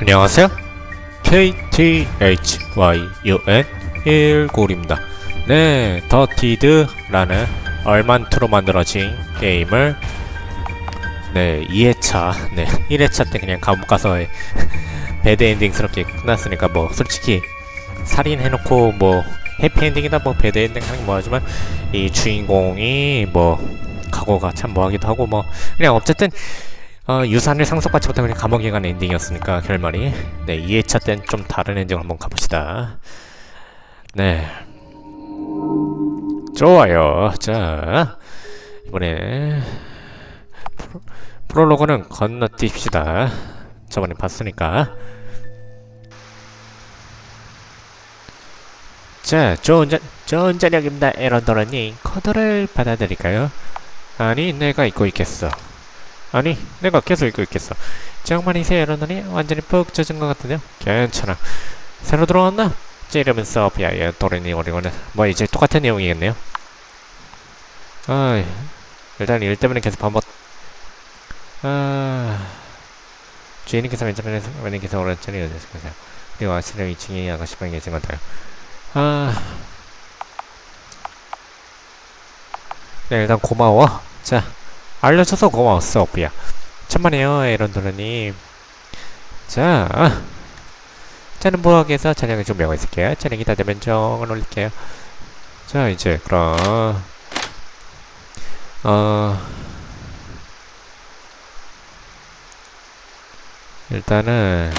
안녕하세요. KTHYUN 1골입니다. 네, 더티드라는 얼만투로 만들어진 게임을 네, 2회차, 네, 1회차 때 그냥 감옥 가서 배드엔딩스럽게 끝났으니까 뭐 솔직히 살인해놓고 뭐 해피엔딩이다 뭐 배드엔딩 하는 게 뭐하지만 이 주인공이 뭐 각오가 참 뭐하기도 하고 뭐 그냥 어쨌든 어, 유산을 상속받지 그냥 감옥에 간 엔딩이었으니까 결말이. 네 2회차 땐 좀 다른 엔딩 한번 가봅시다. 네. 좋아요. 자 이번에 프로, 프롤로그는 건너뛰읍시다. 저번에 봤으니까. 자 좋은, 자, 좋은 저녁입니다 에런더러님. 코드를 받아드릴까요? 아니 내가 잊고 있겠어 아니 내가 계속 읽고 있겠어. 정말이세요 이러더니 완전히 푹 젖은 것 같은데요 괜찮아. 새로 들어왔나? 제 이름은 서피아 예 도레니 오리고는 뭐 이제 똑같은 내용이겠네요. 아 일단 일 때문에 계속 반복. 아 주인님께서 왼쪽면에 왼님께서 오른쪽에 여자분께서 그리고 아시는 2층에 아가씨방에 계신 것 같아요. 아. 네, 일단 고마워. 자 알려줘서 고마웠어 오프야. 천만에요 에런도르님. 자 저는 부엌에서 저녁을 준비하고 있을게요. 저녁이 다 되면 정을 올릴게요. 자 이제 그럼 어 일단은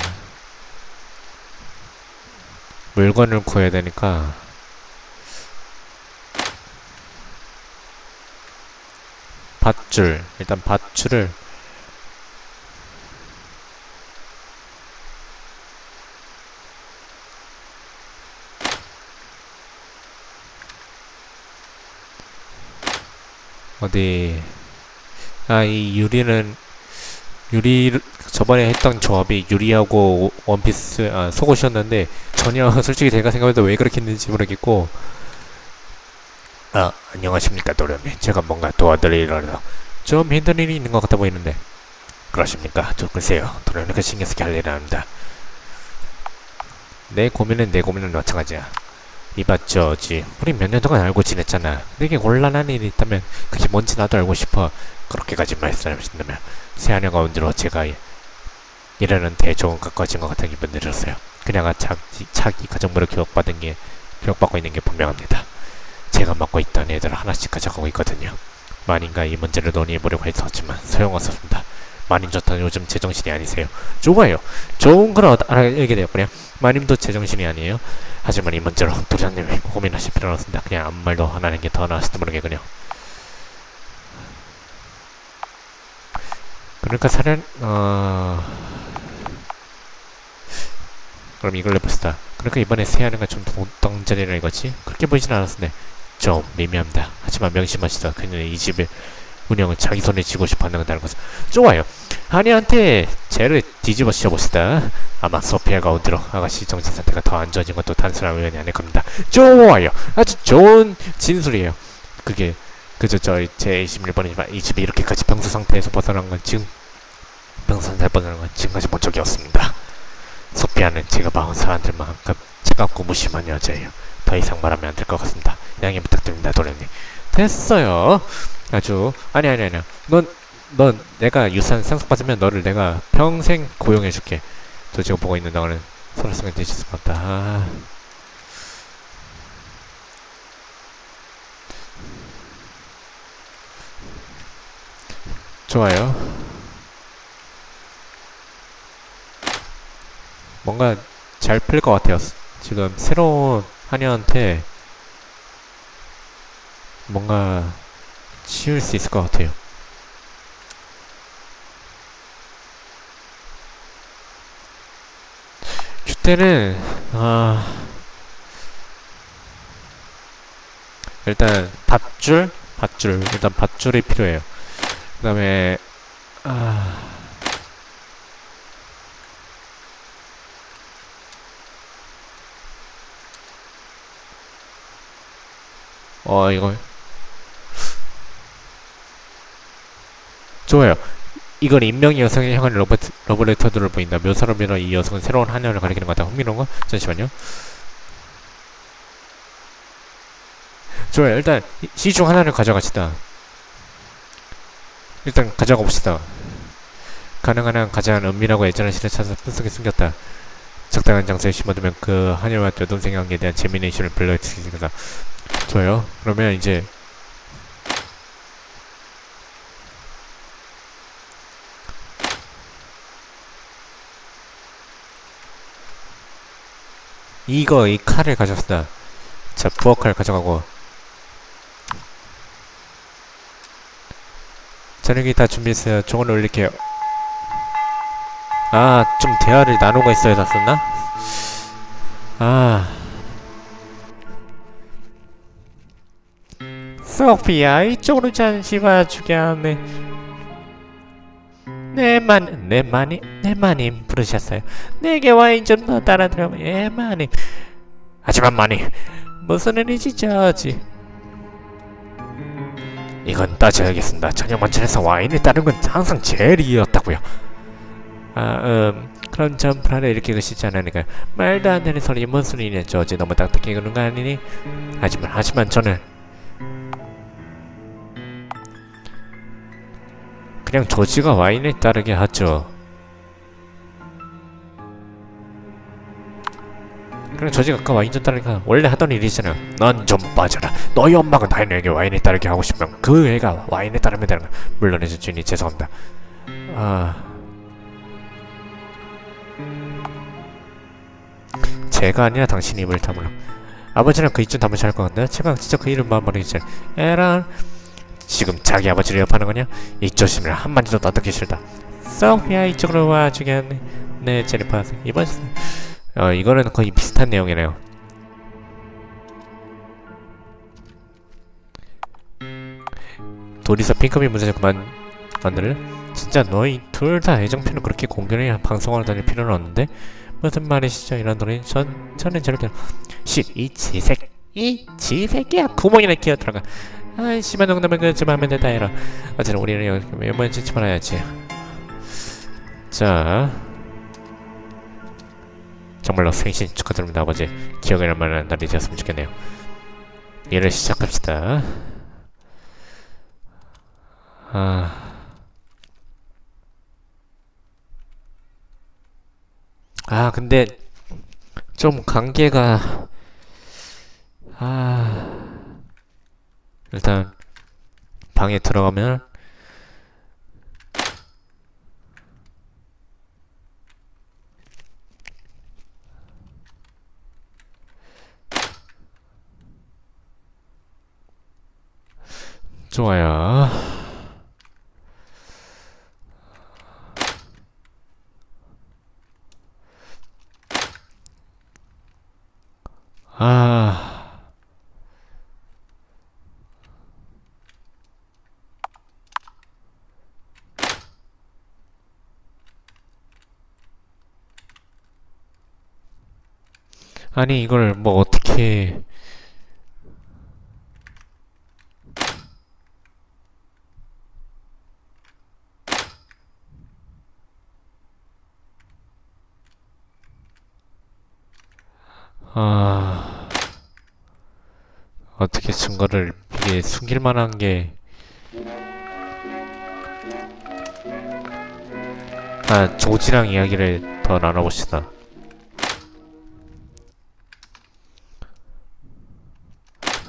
물건을 구해야 되니까 밧줄 일단 밧줄을 어디? 아 이 유리는 유리 저번에 했던 조합이 유리하고 원피스 아 속옷이었는데 전혀 솔직히 제가 생각해도 왜 그렇게 했는지 모르겠고 아, 안녕하십니까, 도련님. 제가 뭔가 도와드리려다 좀 힘든 일이 있는 것 같아 보이는데. 그러십니까? 저 글쎄요. 도련님께 신경 쓰게 할 일은 아닙니다. 내 고민은 내 고민은 마찬가지야. 이봤죠, 지. 우리 몇 년 동안 알고 지냈잖아. 내게 곤란한 일이 있다면 그게 뭔지 나도 알고 싶어. 그렇게까지 말씀하신다면 새하녀 가운데로 제가 이러는 대조금 가까워진 것 같은 기분 들었어요. 그녀가 자기, 자기 가정부를 교육받은 게 교육받고 있는 게 분명합니다. 제가 맡고 있던 애들 하나씩 가져가고 있거든요. 마님과 이 문제를 논의해보려고 했었지만 소용없었습니다. 마님 좋다는 요즘 제정신이 아니세요. 좋아요. 좋은 걸 얻- 알게 되었군요. 마님도 제정신이 아니에요. 하지만 이 문제로 도련님이 고민하실 필요는 없습니다. 그냥 아무 말도 안 하는 게 더 나을지도 모르겠군요. 그러니까 사련 어... 그럼 이걸 해봅시다. 그러니까 이번에 세하는가 좀 동정전이라 이거지? 그렇게 보이진 않았는데 좀 미미합니다. 하지만 명심하시다. 그녀는 이 집의 운영을 자기 손에 쥐고 싶어 한다는 것은 좋아요. 하니한테 죄를 뒤집어 씌워봅시다. 아마 소피아 가운데로 아가씨 정신 상태가 더 안 좋아진 것도 단순한 우연이 아닐 겁니다. 좋아요. 아주 좋은 진술이에요. 그게 그저 저제 21번이지만 이 집이 이렇게까지 병수 상태에서 벗어난 건 지금 병수 상태에서 벗어난 건 지금까지 본 적이 없습니다. 소피아는 제가 봐온 사람들만큼 차갑고 무심한 여자예요. 더 이상 말하면 안 될 것 같습니다. 양해 부탁드립니다, 도련님. 됐어요. 아주 아니 아니 아니. 넌 넌 내가 유산 상속받으면 너를 내가 평생 고용해줄게. 저 지금 보고 있는 너는 서로 생각 되실 것 같다. 아. 좋아요. 뭔가 잘 풀릴 것 같아요. 지금 새로운 하녀한테 뭔가 치울 수 있을 것 같아요. 주때는 아 일단 밧줄 밧줄 일단 밧줄이 필요해요. 그 다음에 아 어 이거 좋아요. 이건 인명의 여성의 향한 러버트, 러브레터들을 보인다. 묘사로 밀어 이 여성은 새로운 한여를 가리키는 것 같다. 흥미로운 거? 잠시만요. 좋아요. 일단 시중 하나를 가져갑시다. 일단 가져가 봅시다. 가능한 한 가장 은밀하고 예전의 실을 찾아 푼속에 숨겼다. 적당한 장소에 심어두면 그 한여와 여동생의 관계에 대한 재미있는 이슈를 불러일 수 있습니다. 좋아요. 그러면 이제 이거 이 칼을 가져왔다. 자, 부엌 칼 가져가고. 저녁이 다 준비했어요. 종을 올릴게요. 아, 좀 대화를 나누고 있어야 됐었나? 아. 소피야, 이쪽으로 잠시 봐주게 하네. 네, 만, 네, 마님, 네, 마님, 부르셨어요. 내게 와인 좀 더 따라 들어, 예, 마님. 하지만 마님, 무슨 일이지, 저지? 이건 따져야겠습니다. 저녁 만찬에서 와인을 따른 건 항상 제일이었다고요. 아, 음, 전 불안해 이렇게 그시지 않으니까 말도 안 되는 소리 뭔 소리냐 저지 너무 딱딱해 그런 거 아니니? 하지만 하지만 저는 그냥 조지가 와인을 따르게 하죠. 그냥 조지가 아까 와인 좀 따르니까 원래 하던 일이잖아. 넌 좀 빠져라. 너희 엄마가 다인에게 와인을 따르게 하고 싶으면 그 애가 와인을 따르면 되는 거야. 물론이죠 주인이 죄송합니다. 아. 제가 아니라 당신이 입을 다물어. 아버지는 그 입좀 다무지 할것 같네. 제가 진짜 그 이름만 버리지. 에란. 지금 자기 아버지를 옆하는 거냐? 이 조심을 한마디도 떠들기 싫다. 소피아 이쪽으로 와 주겠네. 네, 제니퍼 이번 시- 어 이거는 거의 비슷한 내용이네요. 둘이서 핑크비 문제 그만 만들래? 진짜 너희 둘 다 애정표는 그렇게 공개를 방송하러 다닐 필요는 없는데 무슨 말이시죠? 이런 노래. 전 저는 저렇게 쉿이 지색 이 지새끼야. 구멍이나 끼어 들어가. 아이 심한 농담을 그좀 하면 된다 해라 어쨌든 우리는 여기 웬만한 짓지 말아야지. 자. 정말로 생신 축하드립니다 아버지. 기억에 남는 날이 되었으면 좋겠네요. 일을 시작합시다. 아 아, 근데 좀 관계가 아 일단 방에 들어가면 좋아요. 아. 아니 이걸 뭐 어떻게 아 어떻게 증거를 이게 숨길 만한 게 아, 조지랑 이야기를 더 나눠봅시다.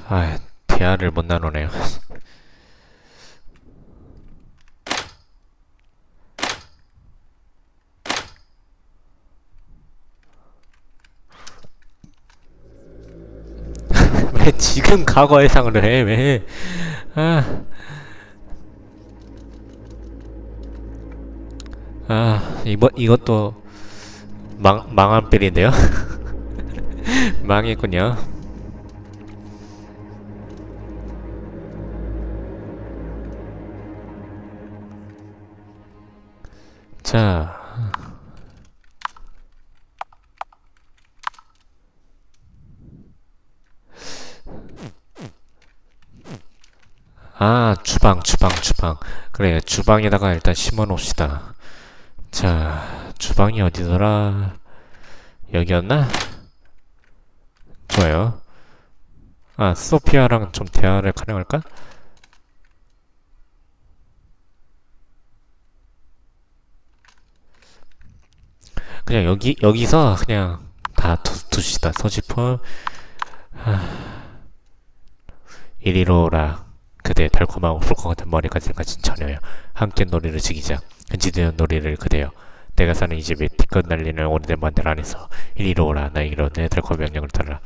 아, 대화를 못 나누네요. 왜 지금 과거 예상을 해? 왜? 아. 아, 이번 이것도 망 망한 빌인데요. 망했군요. 자. 아, 주방, 주방, 주방. 그래, 주방에다가 일단 심어 놓읍시다. 자, 주방이 어디더라? 여기였나? 좋아요. 아, 소피아랑 좀 대화를 가능할까? 그냥 여기, 여기서 그냥 다 두, 두시다. 소지품. 이리로 오라. 그대 달콤하고 붉고 같은 머리까지 가진 처녀여. 함께 놀이를 즐기자. 흔지드는 놀이를 그대여. 내가 사는 이 집에 티끌 날리는 오래된 만들 안에서 이리로 오라. 나에게로 내 달콤 명령을 따르라.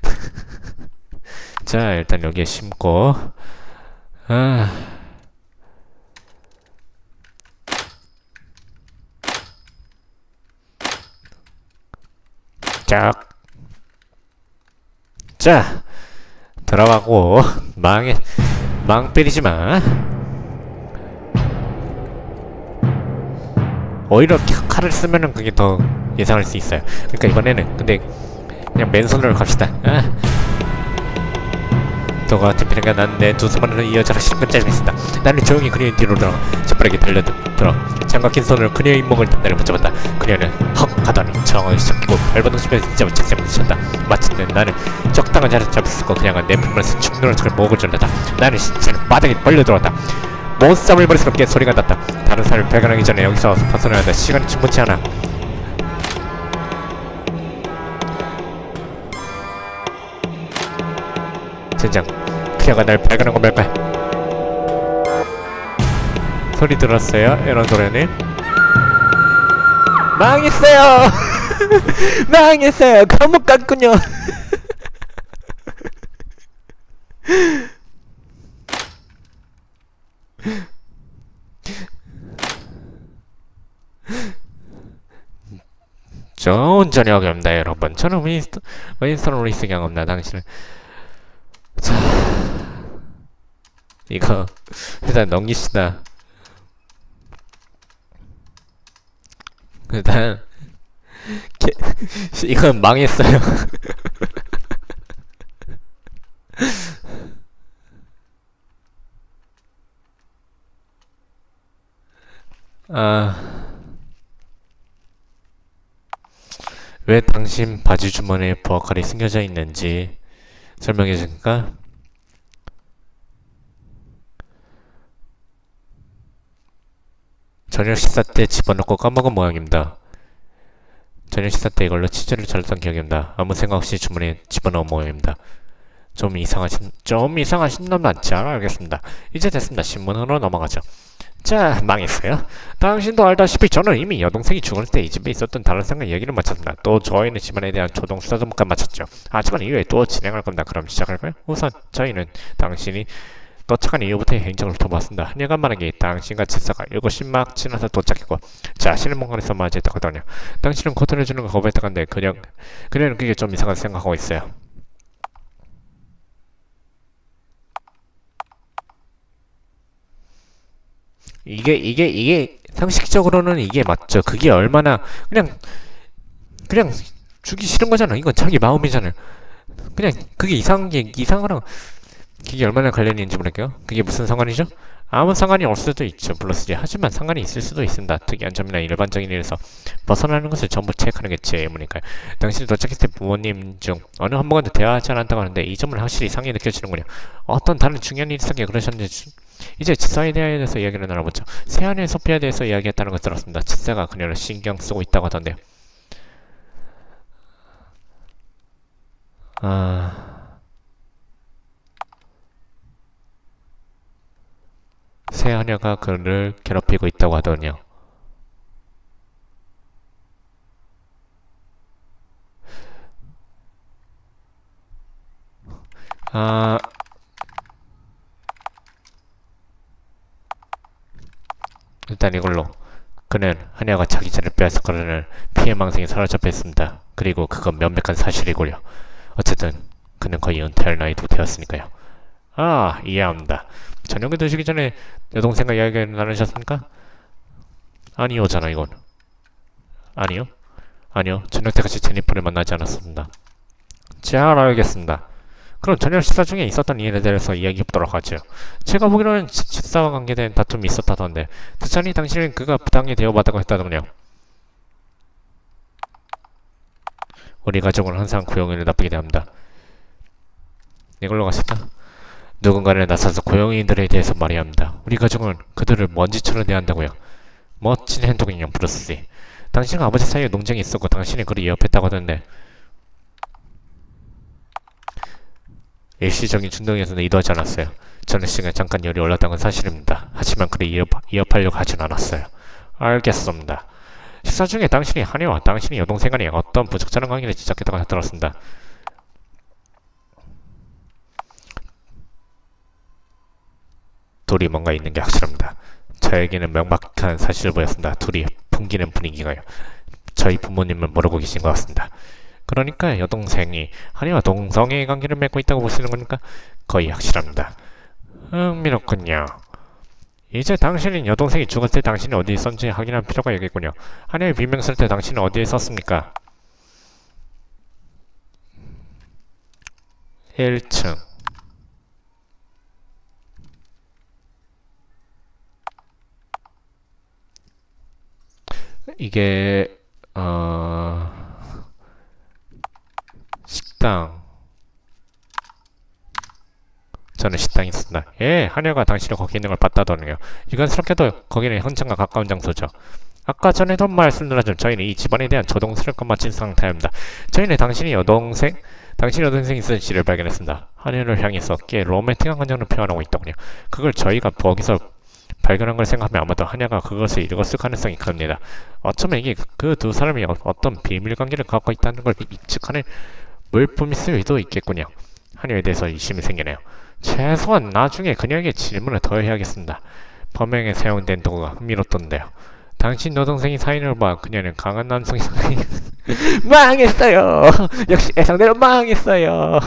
자, 일단 여기에 심고. 아. 짝. 자, 들어가고 망에 망 때리지 마. 오히려 칼을 쓰면은 그게 더 예상할 수 있어요. 그러니까 이번에는 근데 그냥 맨손으로 갑시다. 아. 같은 비례가 난내 두 손으로 이어져라 신근짜리 했다. 나는 조용히 그녀의 뒤로 들어 재빠르게 달려들어 장갑 낀 손으로 그녀의 잇목을 단단히 붙잡았다. 그녀는 헉 하더니 정을 잡히고 발버둥 치면서 진짜 책상을 쳤다. 마침내 나는 적당한 자리를 잡았고 그냥은 내 품에서 충분한 척을 목을 졸랐다. 나는 신체는 바닥에 벌려 들어왔다. 몸싸움을 버리스럽게 소리가 났다. 다른 사람을 발견하기 전에 여기서 벗어나야 한다. 시간이 충분치 않아. 젠장, 그녀가 날 발견한 건 뭘까? 소리 들었어요? 이런 노래는? 망했어요! 망했어요! 감옥 갔군요! 좋은 저녁입니다, 여러분. 저는 윈스턴, 윈스턴 리스 경험나 당신은. 자, 이거 일단 넘깁시다. 일단 개, 이건 망했어요. 아. 왜 당신 바지 주머니에 부엌칼이 숨겨져 있는지 설명해 줄까? 저녁 식사 때 집어넣고 까먹은 모양입니다. 저녁 식사 때 이걸로 치즈를 잘랐던 기억입니다. 아무 생각 없이 주머니에 집어넣은 모양입니다. 좀 이상하신, 좀 이상하신 놈 많죠? 알겠습니다. 이제 됐습니다. 신문으로 넘어가죠. 자, 망했어요. 당신도 알다시피 저는 이미 여동생이 죽을 때 이 집에 있었던 다른 생각 얘기를 마쳤습니다. 또 저희는 집안에 대한 조동 수사도 못 마쳤죠. 하지만 이후에 또 진행할 겁니다. 그럼 시작할까요? 우선 저희는 당신이 도착한 이후부터 행적을 훑어봤습니다. 한여간 만하게 당신과 지사가 7시 막 지나서 도착했고 자신은 뭔가에서 맞이했다거든요. 당신은 고통해주는 걸 거부했다건데 그냥 그녀는 그게 좀 이상하게 생각하고 있어요. 이게 이게 이게 상식적으로는 이게 맞죠. 그게 얼마나 그냥 그냥 주기 싫은 거잖아. 이건 자기 마음이잖아요. 그냥 그게 이상한 게 이상하랑 그게 얼마나 관련이 있는지 모르겠어요. 그게 무슨 상관이죠? 아무 상관이 없을 수도 있죠. 플러스지. 하지만 상관이 있을 수도 있습니다. 특이한 점이나 일반적인 일에서 벗어나는 것을 전부 체크하는 게 제 의무니까요. 당신이 도착했을 때 부모님 중 어느 한 번도 대화하지 않았다고 하는데 이 점은 확실히 이상하게 느껴지는군요. 어떤 다른 중요한 있었기에 그러셨는지 이제 지사에 대해서 이야기를 나눠보죠. 세안의 소피아에 대해서 이야기했다는 걸 들었습니다. 지사가 그녀를 신경 쓰고 있다고 하던데요. 아... 새하녀가 그를 괴롭히고 있다고 하더군요. 아... 일단 이걸로 그는 하녀가 자기 자를 빼앗아 그를 피해망상에 사로잡혀 있습니다. 그리고 그건 명백한 사실이고요. 어쨌든 그는 거의 은퇴할 나이도 되었으니까요. 아, 이해합니다. 저녁에 드시기 전에 여동생과 이야기를 나누셨습니까? 아니오잖아 이건. 아니요? 아니요. 저녁 때까지 제니퍼를 만나지 않았습니다. 잘 알겠습니다. 그럼 저녁 식사 중에 있었던 일에 대해서 이야기해 보도록 하죠. 제가 보기로는 시- 식사와 관계된 다툼이 있었다던데 듣자니 당신은 그가 부당히 대우받다고 했다더군요. 우리 가족은 항상 고용인을 나쁘게 대합니다. 이걸로 가시다. 누군가를 나서서 고용인들에 대해서 말해야 합니다. 우리 가족은 그들을 먼지처럼 대한다고요. 멋진 행동이요, 브루스. 당신과 아버지 사이에 논쟁이 있었고 당신이 그를 위협했다고 하던데 일시적인 충동이어서는 의도하지 않았어요. 저는 시간에 잠깐 열이 올랐다는 건 사실입니다. 하지만 위협, 위협 하려고 하진 않았어요. 알겠습니다. 식사 중에 당신이 한이와 당신의 여동생 간에 어떤 부적절한 관계를 지적했다고 들었습니다. 둘이 뭔가 있는 게 확실합니다. 저에게는 명백한 사실을 보였습니다. 둘이 풍기는 분위기가요. 저희 부모님은 모르고 계신 것 같습니다. 그러니까 여동생이 한이와 동성애의 관계를 맺고 있다고 보시는 겁니까? 거의 확실합니다. 흥미롭군요. 이제 당신은 여동생이 죽었을 때 당신이 어디에 있었는지 확인할 필요가 있겠군요. 한이의 비명 쓸 때 당신은 어디에 있었습니까? 1층 이게 어 식당 저는 식당에 있습니다. 예, 하녀가 당신이 거기 있는 걸 봤다더니요. 이건스럽게도 거기는 현장과 가까운 장소죠. 아까 전에도 말씀드렸지만 저희는 이 집안에 대한 조동스를 마친 상태입니다. 저희는 당신이 여동생, 당신 여동생이 쓴 시를 발견했습니다. 하녀를 향해서 꽤 로맨틱한 감정을 표현하고 있더군요. 그걸 저희가 거기서 발견한 걸 생각하면 아마도 하냐가 그것을 읽었을 가능성이 큽니다. 어쩌면 이게 그 두 사람이 어- 어떤 비밀 관계를 갖고 있다는 걸 입측하는 물품일 수도 있겠군요. 하냐에 대해서 의심이 생기네요. 최소한 나중에 그녀에게 질문을 더 해야겠습니다. 범행에 사용된 도구가 흥미롭던데요. 당신 여동생이 사인을 봐 그녀는 강한 남성이 망했어요. 역시 예상대로 망했어요.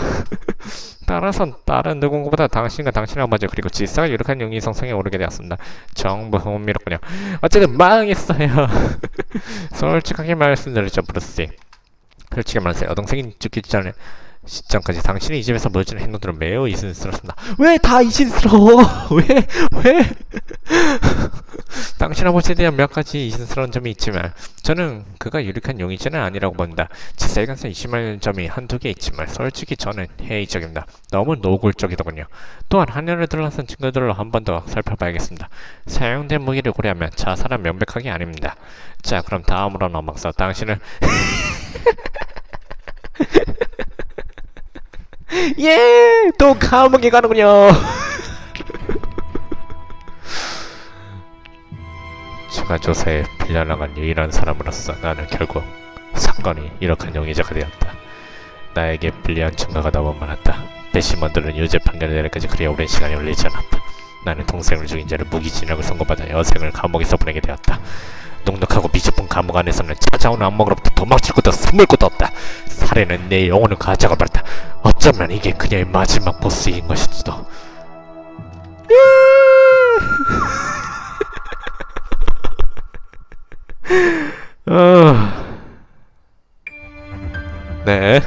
따라서 다른 누군가보다 당신과 당신의 아버지 그리고 질서가 유력한 용의 성성에 오르게 되었습니다. 정부 흥미롭군요. 어쨌든 망했어요. 솔직하게 말씀드리죠, 브루스. 솔직히 말해서 여동생이 죽기 전에 시점까지 당신이 이 집에서 보여주는 행동들은 매우 이신스럽습니다. 왜 다 이신스러워? 왜? 왜? 당신 아버지에 대한 몇 가지 이신스러운 점이 있지만 저는 그가 유력한 용의자는 아니라고 봅니다. 제 세간에서 의심할 점이 한두 개 있지만 솔직히 저는 회의적입니다. 너무 노골적이더군요. 또한 하늘을 들러선 친구들로 한 번 더 살펴봐야겠습니다. 사용된 무기를 고려하면 자살은 명백하게 아닙니다. 자 그럼 다음으로 넘어가서 당신을 예! 또 감옥에 가는군요. 추가 조사에 빌려나간 유일한 사람으로서 나는 결국 사건이 이렇게 용의자가 되었다. 나에게 불리한 증거가 너무 많았다. 배심원들은 유죄 판결을 내리까지 그리 오랜 시간이 걸리지 않았다. 나는 동생을 죽인 죄로 무기징역을 선고받아 여생을 감옥에서 보내게 되었다. 눅눅하고 미깊은 감옥 안에서는 찾아오는 악몽으로부터 도망칠 곳도 숨을 곳도 없다. 살해는 내 영혼을 가져가 버렸다. 어쩌면 이게 그녀의 마지막 보스인 것일지도. 어... 네,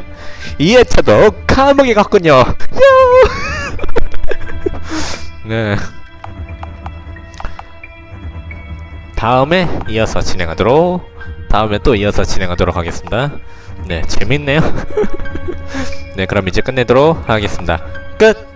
이 회차도 감옥에 갔군요. 야! 네. 다음에 이어서 진행하도록 다음에 또 이어서 진행하도록 하겠습니다. 네, 재밌네요. 네, 그럼 이제 끝내도록 하겠습니다. 끝!